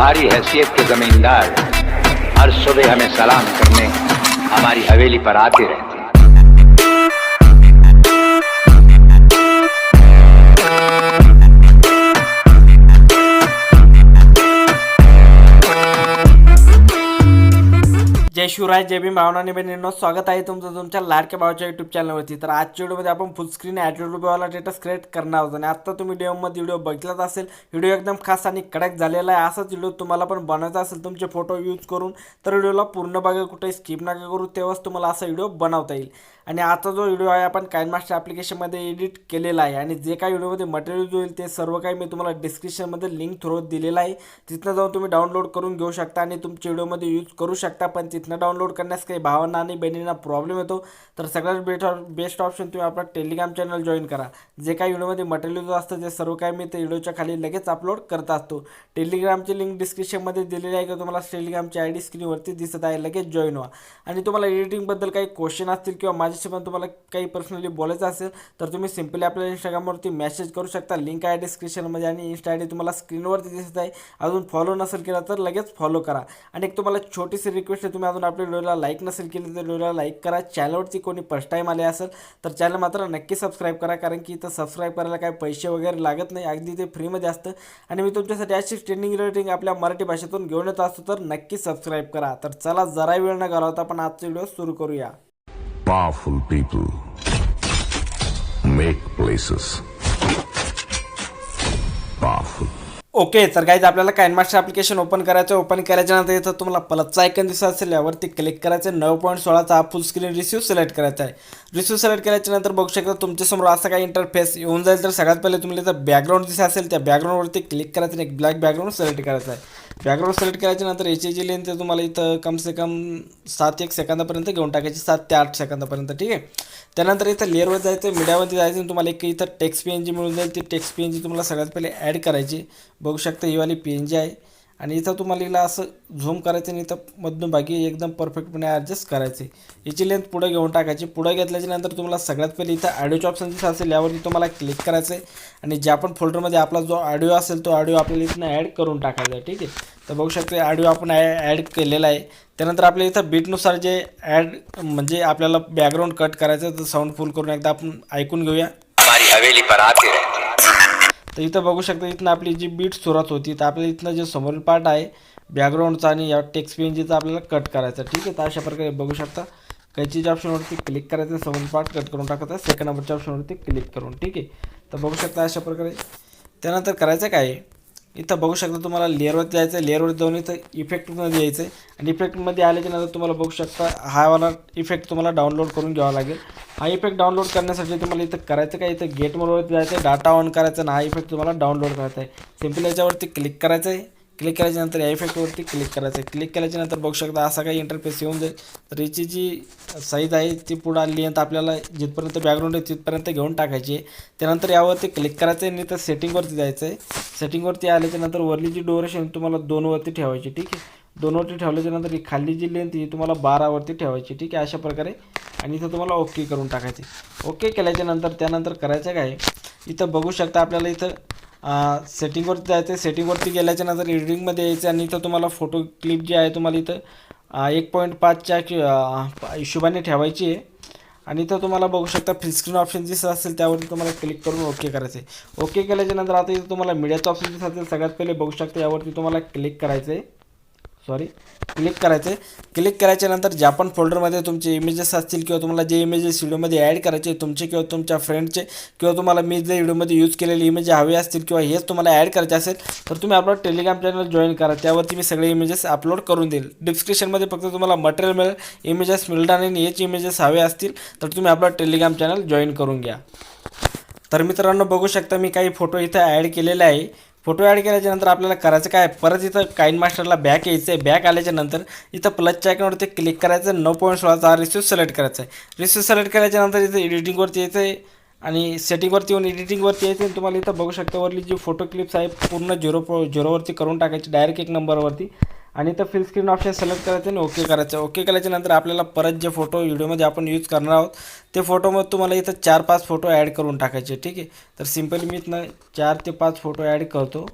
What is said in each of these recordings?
हमारी हैसियत के जमींदार हर सुबह हमें सलाम करने हमारी हवेली पर आते रहते शिवराज जे जय भीम भावना बहिणींनो स्वागत आहे तुमचं तुमच्या लाडक्या भावाच्या युट्यूब चॅनलवरती तर आजच्या व्हिडिओमध्ये आपण फुल स्क्रीन ॲटिट्यूड वाला स्टेटस क्रिएट करणार आहोत. आणि आत्ता तुम्ही डेमोमध्ये व्हिडिओ बघितलाच असेल. व्हिडिओ एकदम खास आणि कडक झालेला आहे. असाच व्हिडिओ तुम्हाला पण बनवायचा असेल तुमचे फोटो यूज करून तर व्हिडिओला पूर्ण बघा. कुठे स्किप नका करू. तेव्हाच तुम्हाला असा व्हिडिओ बनवता येईल. आणि आता जो व्हिडिओ आहे आपण काइन मास्टर ॲप्लिकेशनमध्ये एडिट केलेला आहे. आणि जे काही व्हिडिओमध्ये मटेरियल होईल ते सर्व काही मी तुम्हाला डिस्क्रिप्शनमध्ये लिंक थ्रू दिलेलं आहे. तिथनं जाऊन तुम्ही डाउनलोड करून घेऊ शकता आणि तुमच्या व्हिडिओमध्ये यूज करू शकता. पण तिथनं डाउनलोड करण्यास काही भावना आणि बहिणींना प्रॉब्लेम येतो. तर सगळ्यात बेस्ट बेस्ट ऑप्शन तुम्ही आपला टेलिग्राम चॅनल जॉईन करा. जे काही व्हिडिओमध्ये मटेरियल जो असतं ते सर्व काही मी ते व्हिडिओच्या खाली लगेच अपलोड करत असतो. टेलिग्रामची लिंक डिस्क्रिप्शनमध्ये दिलेली आहे की तुम्हाला? टेलिग्रामची आय डी स्क्रीनवरती दिसत आहे. लगेच जॉईन व्हा. आणि तुम्हाला एडिटिंगबद्दल काही क्वेश्चन असतील किंवा माझे माझ्याशी पण तुम्हाला काही पर्सनली बोलायचं असेल तर तुम्ही सिम्पली आपल्या इंस्टाग्रामवरती मेसेज करू शकता. लिंक आहे डिस्क्रिप्शनमध्ये आणि इन्स्टा आय डी तुम्हाला स्क्रीनवरती दिसत आहे. अजून फॉलो नसेल केला तर लगेच फॉलो करा. आणि एक तुम्हाला छोटीशी रिक्वेस्ट आहे तुम्ही अजून आपल्या व्हिडिओला लाईक नसेल केली तर व्हिडिओला लाईक करा. चॅनलवरती कोणी फर्स्ट टाईम आले असेल तर चॅनल मात्र नक्की सबस्क्राईब करा कारण की इथं सबस्क्राईब करायला काही पैसे वगैरे लागत नाही. अगदी ते फ्रीमध्ये असतं. आणि मी तुमच्यासाठी अशी ट्रेनिंग रेटिंग आपल्या मराठी भाषेतून घेऊन येत असतो तर नक्की सबस्क्राईब करा. तर चला जरा वेळ न घालवता आपण आजचा व्हिडिओ सुरू करूया. Powerful people make places. Powerful. Okay तर काहीच आपल्याला काइन मास्टर ॲप्लिकेशन ओपन करायचं ओपन करायच्या नंतर इथं तुम्हाला प्लसचा आयकन दिसत असेल. यावरती क्लिक करायचं नऊ पॉईंट सोळाचा हा फुल स्क्रीन रिसिव्ह सिलेक्ट करायचा आहे. रिसिव्ह सिलेक्ट करायच्या नंतर बघू शकता तुमच्यासमोर असा काही इंटरफेस येऊन जाईल. तर सगळ्यात पहिले तुम्हाला इथं बॅकग्राऊंड दिसत असेल. त्या बॅकग्राऊंडवरती क्लिक करायचं आणि एक ब्लॅक बॅकग्राऊंड सिलेक्ट करायचं आहे. बॅकग्राऊंड सिलेक्ट करायच्या नंतर याची जी लेंथ आहे तुम्हाला इथं कम से कम सात एक सेकंदापर्यंत घेऊन टाकायची सात ते आठ सेकंदापर्यंत ठीक आहे? त्यानंतर इथं लेअरवर जायचं मीडियामध्ये जायचं आणि तुम्हाला एक इथं टेक्स्ट पी एन जी मिळून जाईल. ती टेक्स्ट पी एन जी तुम्हाला सगळ्यात पहिले ॲड करायची. बघू शकता ही वाली पी एन जी आहे. आणि इथं तुम्हाला हिला असं झूम करायचं आणि इथं मधूनभागी एकदम परफेक्टपणे ॲडजस्ट करायचे याची लेंथ पुढे घेऊन टाकायची. पुढे घेतल्याच्या नंतर तुम्हाला सगळ्यात पहिले इथं ऑडिओचे ऑप्शन जसं असेल यावरती तुम्हाला क्लिक करायचं आहे आणि ज्या पण फोल्डरमध्ये आपला जो ऑडिओ असेल तो ऑडिओ आपल्याला इथनं ॲड करून टाकायचा आहे ठीक आहे? तर बघू शकते ऑडिओ आपण ॲड केलेला आहे. त्यानंतर आपल्या इथं बीटनुसार जे ॲड म्हणजे आपल्याला बॅकग्राऊंड कट करायचं तर साऊंड फुल करून एकदा आपण ऐकून घेऊया. हमारी हवेली पर आते रहते तर इथं बघू शकता इथनं आपली जी बीट सुरुवात होती तर आपल्या इथनं जे समोरील पार्ट आहे बॅकग्राऊंडचा आणि या टेक्स्ट पेंजीचा आपल्याला कट करायचा. ठीक आहे तर अशा प्रकारे बघू शकता कैचीच्या ऑप्शनवरती क्लिक करायचं समोरील पार्ट कट करून टाकायचा सेकंड नंबरच्या ऑप्शनवरती क्लिक करून. ठीक आहे तर बघू शकता अशा प्रकारे. त्यानंतर करायचं काय आहे? इथं बघू शकता तुम्हाला लेअरवरती जायचं आहे. लेअरवरती जाऊन इथं इफेक्टमध्ये यायचं आहे. आणि इफेक्टमध्ये आल्याच्यानंतर तुम्हाला बघू शकता हावाला इफेक्ट तुम्हाला डाउनलोड करून घ्यावा लागेल. हा इफेक्ट डाउनलोड करण्यासाठी तुम्हाला इथं करायचं काय? इथं गेट मोडवरती जायचं आहे. डाटा ऑन करायचा आणि हा इफेक्ट तुम्हाला डाउनलोड करायचा आहे. सिंपल याच्यावरती क्लिक करायचं आहे. क्लिक केल्याच्यानंतर या इफेक्टवरती क्लिक करायचं. आहे क्लिक केल्याच्यानंतर बघू शकता असा काही इंटरफेस येऊन जाईल. तर याची जी साईज आहे ती पुढं लेंथ आपल्याला जिथपर्यंत बॅकग्राऊंड आहे तिथपर्यंत घेऊन टाकायची आहे. त्यानंतर यावरती क्लिक करायचं आहे नाही तर सेटिंगवरती जायचं आहे. सेटिंगवरती आल्याच्यानंतर वरली जी डोरेशन तुम्हाला दोनवरती ठेवायची ठीक आहे? दोनवरती ठेवल्याच्या नंतर ही खाली जी लेंथ ही तुम्हाला बारावरती ठेवायची ठीक आहे? अशा प्रकारे. आणि इथं तुम्हाला ओके करून टाकायचे ओके केल्याच्यानंतर त्यानंतर करायचं काय? इथं बघू शकता आपल्याला इथं सेटिंगवरती जायचं आहे सेटिंगवरती गेल्याच्यानंतर एडिटिंगमध्ये यायचं आणि इथं तुम्हाला फोटो क्लिप जी आहे तुम्हाला इथं एक पॉईंट पाचच्या कि हिशोबाने ठेवायची आहे. आणि इथं तुम्हाला बघू शकता फ्रीस्क्रीन ऑप्शन दिसत असेल त्यावरती तुम्हाला क्लिक करून ओके करायचं आहे ओके केल्याच्यानंतर आता इथं तुम्हाला मीडियाचं ऑप्शन दिसत असेल सगळ्यात पहिले बघू शकता यावरती तुम्हाला क्लिक करायचं आहे सॉरी क्लिक करायचं आहे क्लिक करायच्यानंतर ज्या पण फोल्डरमध्ये तुमचे इमेजेस असतील किंवा तुम्हाला जे इमेजेस व्हिडिओमध्ये ॲड करायचे तुमचे किंवा तुमच्या फ्रेंडचे किंवा तुम्हाला मी जे व्हिडिओमध्ये यूज केलेले इमेज हवे असतील किंवा हेच तुम्हाला ॲड करायचे असेल तर तुम्ही आपला टेलिग्राम चॅनल जॉईन करा. त्यावरती मी सगळे इमेजेस अपलोड करून देईल. डिस्क्रिप्शनमध्ये फक्त तुम्हाला मटेरियल मिळेल इमेजेस मिळणार आणि हेच इमेजेस हवे असतील तर तुम्ही आपला टेलिग्राम चॅनल जॉईन करून घ्या. तर मित्रांनो बघू शकता मी काही फोटो इथं ॲड केलेले आहे. फोटो ॲड केल्याच्यानंतर आपल्याला करायचं काय? परत इथं काइन मास्टरला बॅक यायचं आहे बॅक आल्याच्यानंतर इथं प्लसच्या आयकॉनवरती क्लिक करायचं नऊ पॉईंट सोळाचा हा रिसिव्ह सिलेक्ट करायचा आहे रिसिव्ह सिलेक्ट केल्याच्यानंतर इथं एडिटिंगवरती यायचं आहे आणि सेटिंगवरती येऊन एडिटिंगवरती यायचं आणि तुम्हाला इथं बघू शकता वरली जी फोटो क्लिप्स आहे पूर्ण झिरो पॉ झिरोवरती करून टाकायची. डायरेक्ट एक नंबरवरती आणि इथं फिल स्क्रीन ऑप्शन सिलेक्ट करायचं आणि ओके करायचं. ओके केल्याच्यानंतर आपल्याला परत जे फोटो व्हिडिओमध्ये आपण यूज करणार आहोत ते फोटोमध्ये तुम्हाला इथं चार पाच फोटो ॲड करून टाकायचे ठीक आहे? तर सिम्पली मी इथनं चार ते पाच फोटो ॲड करतो.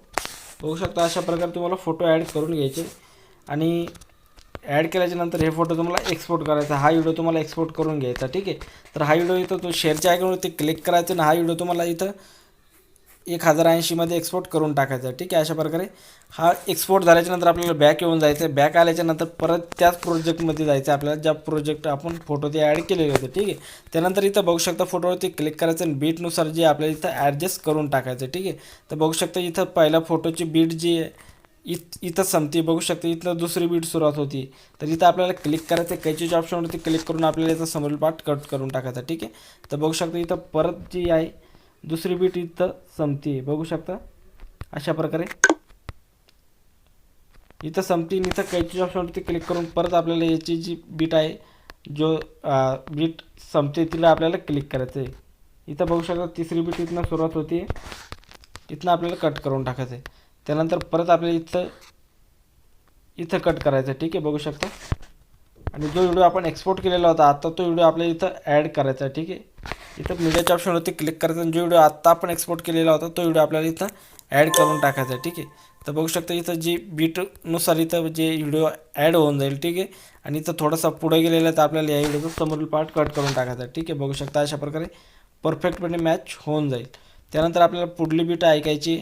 बघू शकता अशा प्रकारे तुम्हाला फोटो ॲड करून घ्यायचे. आणि ॲड केल्याच्यानंतर हे फोटो तुम्हाला एक्सपोर्ट करायचा. हा व्हिडिओ तुम्हाला एक्सपोर्ट करून घ्यायचा ठीक आहे? तर हा व्हिडिओ इथं तो शेअरच्या आयकॉनवरती क्लिक करायचं आणि हा व्हिडिओ तुम्हाला इथं एक हजार ऐंशीमध्ये एक्सपोर्ट करून टाकायचा. ठीक आहे अशा प्रकारे हा एक्सपोर्ट झाल्याच्यानंतर आपल्याला बॅक येऊन जायचं आहे बॅक आल्याच्यानंतर परत त्याच प्रोजेक्टमध्ये जायचं आहे आपल्याला ज्या प्रोजेक्ट आपण फोटो ते ॲड केलेले होते. ठीक आहे. त्यानंतर इथं बघू शकता फोटोवरती क्लिक करायचं आणि बीटनुसार जे आपल्याला इथं ॲडजस्ट करून टाकायचं ठीक आहे. तर बघू शकता इथं पहिल्या फोटोची बीट जी आहे इत इथं संपते. बघू शकते इथनं दुसरी बीट सुरुवात होती. तर इथं आपल्याला क्लिक करायचं आहे. कैचीच्या ऑप्शनवरती क्लिक करून आपल्याला याचा समोरील पार्ट कट करून टाकायचा. ठीक आहे. तर बघू शकता इथं परत जी आहे दुसरी बीट इथं संपते बघू शकता? अशा प्रकारे. इथं संपती इथं कैची ऑप्शनवरती क्लिक करून परत आपल्याला याची जी बीट आहे जो बीट संपते तिला आपल्याला क्लिक करायचं आहे इथं बघू शकता तिसरी बीट इथनं सुरुवात होती इथनं आपल्याला कट करून टाकायचं आहे त्यानंतर परत आपल्याला इथं इथं कट करायचं आहे ठीक आहे? बघू शकता. आणि जो व्हिडिओ आपण एक्सपोर्ट केलेला होता आता तो व्हिडिओ आपल्याला इथं ॲड करायचा आहे. ठीक आहे? इथं मीडियाच्या ऑप्शनवरती क्लिक करायचं आणि जो व्हिडिओ आत्ता आपण एक्सपोर्ट केलेला होता तो व्हिडिओ आपल्याला इथं ॲड करून टाकायचा आहे ठीक आहे? तर बघू शकता इथं जी बीटनुसार इथं जे व्हिडिओ ॲड होऊन जाईल ठीक आहे? आणि इथं थोडासा पुढे गेलेला तर आपल्याला या व्हिडिओचा समोरील पार्ट कट करून टाकायचा आहे ठीक आहे? बघू शकता अशा प्रकारे परफेक्टपणे मॅच होऊन जाईल. त्यानंतर आपल्याला पुढली बीट ऐकायची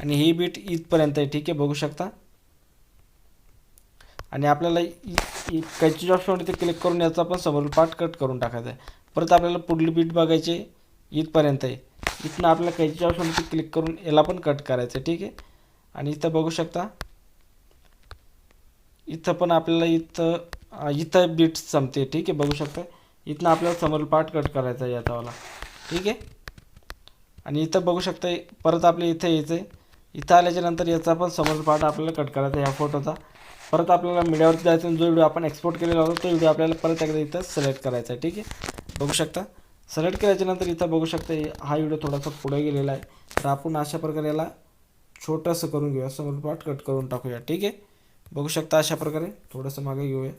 आणि ही बीट इथपर्यंत आहे ठीक आहे? बघू शकता. आणि आपल्याला कैची ऑप्शनवरती क्लिक करून याचा पण समोरील पार्ट कट करून टाकायचा आहे. परत आपल्याला पुढली बीट बघायची इथपर्यंत आहे. इथनं आपल्याला कैची ऑप्शनवरती क्लिक करून याला पण कट करायचं आहे. ठीक आहे? आणि इथं बघू शकता. इथं पण आपल्याला इथं इथं बीट संपते ठीक आहे? बघू शकता. इथनं आपल्याला समोरील पार्ट कट करायचा आहे याचावाला ठीक आहे? आणि इथं बघू शकता परत आपल्या इथं यायचं आहे. इथं आल्याच्यानंतर याचा पण समोर पार्ट आपल्याला कट करायचा आहे या फोटोचा परत आपल्याला मीडियावरती जायचं आणि जो व्हिडिओ आपण एक्सपोर्ट केलेला होता तो व्हिडिओ आपल्याला परत एकदा इथं सिलेक्ट करायचा आहे ठीक आहे? बघू शकता. सिलेक्ट केल्याच्यानंतर इथं बघू शकता हा व्हिडिओ थोडासा पुढे गेलेला आहे. तर आपण अशा प्रकारे याला छोटंसं करून घेऊया. समोर पार्ट कट करून टाकूया ठीक आहे? बघू शकता अशा प्रकारे. थोडंसं मागे घेऊया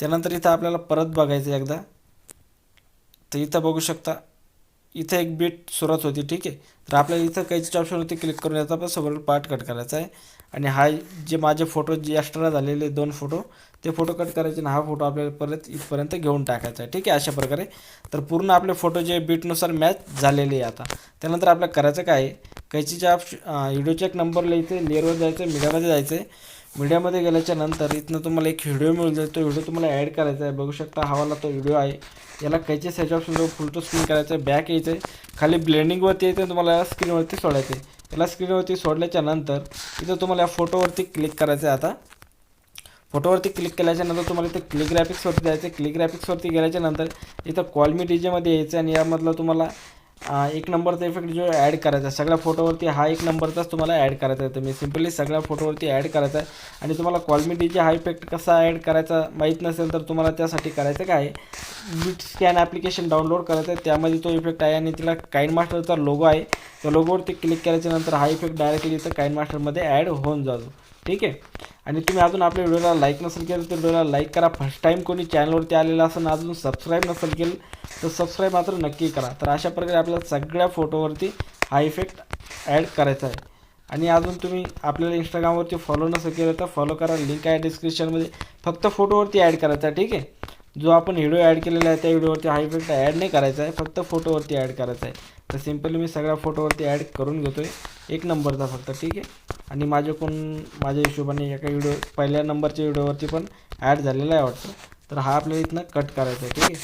त्यानंतर इथं आपल्याला परत बघायचं आहे एकदा. तर इथं बघू शकता इथं एक बीट सुरुवात होती ठीक आहे? तर आपल्याला इथं काहीच्या ऑप्शनवरती क्लिक करून याचा पण समोर पार्ट कट करायचा आहे. आणि हा जे माझे फोटो जे एक्स्ट्रा झालेले दोन फोटो ते फोटो कट करायचे आणि हा फोटो आपल्याला परत इथपर्यंत घेऊन टाकायचा आहे ठीक आहे? अशा प्रकारे. तर पूर्ण आपले फोटो जे बीटनुसार मॅच झालेले आहे आता. त्यानंतर आपल्याला करायचं काय आहे? कैचीच्या ऑप्श व्हिडिओच्या एक नंबरला इथे लेअरवर जायचं आहे मीडियामध्ये जायचं आहे मीडियामध्ये गेल्याच्यानंतर इथनं तुम्हाला एक व्हिडिओ मिळून जाईल. तो व्हिडिओ तुम्हाला ॲड करायचा आहे. बघू शकता हवाला वाला तो व्हिडिओ आहे. याला cache set option full to screen करायचं आहे. बॅक यायचं आहे. खाली ब्लेंडिंगवरती यायचं तुम्हाला स्क्रीनवरती सोडायचं आहे. याला स्क्रीनवरती सोडल्याच्या नंतर इथं तुम्हाला या फोटोवरती क्लिक करायचं आहे आता. फोटोवरती क्लिक केल्याच्यानंतर तुम्हाला इथं क्लिक द्यायचं जायचं क्लिक ग्रॅफिक्सवरती गेल्याच्यानंतर इथं कॉल मी डीजेमध्ये यायचं आणि यामधलं तुम्हाला एक नंबरचा इफेक्ट जो ॲड करायचा आहे सगळ्या फोटोवरती हा एक नंबरचाच तुम्हाला ॲड करायचा आहे. तर मी सिम्पली सगळ्या फोटोवरती ॲड करायचा आहे. आणि तुम्हाला क्वालिटीचा हा इफेक्ट कसा ॲड करायचा माहीत नसेल तर तुम्हाला त्यासाठी करायचं काय बीट स्कॅन ॲप्लिकेशन डाउनलोड करायचं आहे. त्यामध्ये तो इफेक्ट आहे आणि तिला काइन मास्टरचा लोगो आहे. त्या लोगोवरती क्लिक केल्याच्यानंतर हा इफेक्ट डायरेक्टली इथं काइन मास्टरमध्ये ॲड होऊन जातो. ठीक आहे? आणि तुम्ही अजून आपल्या व्हिडिओला लाईक नसेल केलं तर व्हिडिओला लाईक करा. फर्स्ट टाईम कोणी चॅनलवरती आलेलं असेल अजून सबस्क्राईब नसेल केलं तर सबस्क्राईब मात्र नक्की करा. तर अशा प्रकारे आपल्याला सगळ्या फोटोवरती हा इफेक्ट ॲड करायचा आहे. आणि अजून तुम्ही आपल्याला इंस्टाग्रामवरती फॉलो नसेल केलं तर फॉलो करा. लिंक आहे डिस्क्रिप्शनमध्ये फक्त फोटोवरती ॲड करायचा आहे ठीक आहे? जो आपण व्हिडिओ ॲड केलेला आहे त्या व्हिडिओवरती हा इफेक्ट ॲड नाही करायचा आहे. फक्त फोटोवरती ॲड करायचा आहे. तर सिम्पली मी सगळ्या फोटोवरती ॲड करून घेतो आहे एक नंबरचा फक्त ठीक आहे? आणि माझे कोण माझ्या हिशोबाने एका व्हिडिओ पहिल्या नंबरच्या व्हिडिओवरती पण ॲड झालेला आहे वाटतं. तर हा आपल्याला इथनं कट करायचा आहे ठीक आहे?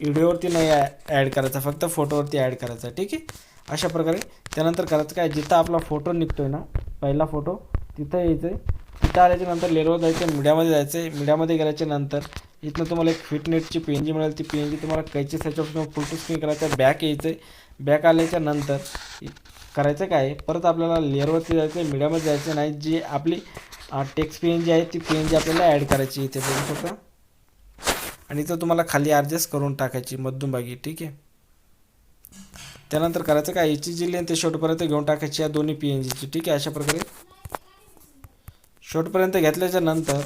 व्हिडिओवरती नाही ॲड करायचा फक्त फोटोवरती ॲड करायचा आहे ठीक आहे? अशा प्रकारे त्यानंतर करायचं काय जिथं आपला फोटो निघतो आहे ना पहिला फोटो तिथं यायचं आहे तिथं आल्याच्यानंतर लेरवर जायचं आहे मीडियामध्ये जायचं आहे मीडियामध्ये गेल्याच्यानंतर इथनं तुम्हाला एक फिटनेटची पी एन जी मिळेल. ती पी एन जी तुम्हाला कैची सॅच फुल टू स्क्रीन करायचं आहे. बॅक यायचं आहे बॅक आल्याच्यानंतर इ- करायचं काय? परत आपल्याला लेअरवरती जायचं आहे मीडियामध्ये जायचं नाही. जी आपली टेक्स्ट पी एन जी आहे ती पी एन जी आपल्याला ॲड करायची इथे बघू शकता. आणि इथं तुम्हाला खाली ॲडजस्ट करून टाकायची मध्यमभागी ठीक आहे? त्यानंतर करायचं काय? याची जी लेंथ आहे शेवटपर्यंत घेऊन टाकायची या दोन्ही पी एन जीची ठीक आहे? अशा प्रकारे. शेवटपर्यंत घेतल्याच्या नंतर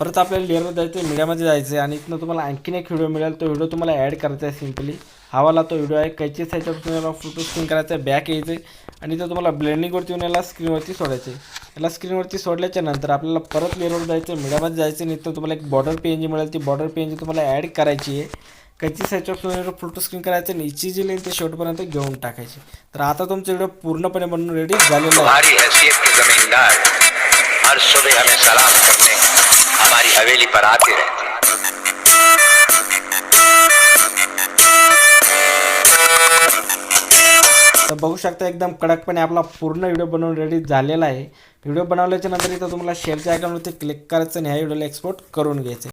परत आपल्याला लेअरवर जायचं आहे मीडियामध्ये जायचं आहे आणि इथनं तुम्हाला आणखीन एक व्हिडिओ मिळेल. तो व्हिडिओ तुम्हाला ॲड करायचा आहे सिम्पली हा वाला तो व्हिडिओ आहे. कैची साईजच्या तुम्हाला फोटो स्क्रीन करायचा आहे. बॅक यायचं आहे आणि इथं तुम्हाला ब्लेंडिंगवरती येऊन याला स्क्रीनवरती सोडायचं आहे याला स्क्रीनवरती सोडल्याच्या नंतर आपल्याला परत लेअरवर जायचं आहे मीडियामध्ये जायचं नाही तर तुम्हाला एक बॉर्डर पी एन जी मिळेल. ती बॉर्डर पी एन जी तुम्हाला ॲड करायची आहे. कैची साईडच्या तुम्हाला फोटो स्क्रीन करायचं आणि इची जी लेन ते शेवटपर्यंत घेऊन टाकायची तर आता तुमचा व्हिडिओ पूर्णपणे बनवून रेडी झालेला आहे. हर सुबह हमें सलाम करने हमारी हवेली पर आते रहते तर बघू शकता एकदम कडकपणे आपला पूर्ण व्हिडिओ बनवून रेडी झालेला आहे. व्हिडिओ बनवल्याच्या नंतर इथं तुम्हाला शेअरच्या आयकॉनवरती क्लिक करायचं आणि ह्या व्हिडिओला एक्सपोर्ट करून घ्यायचं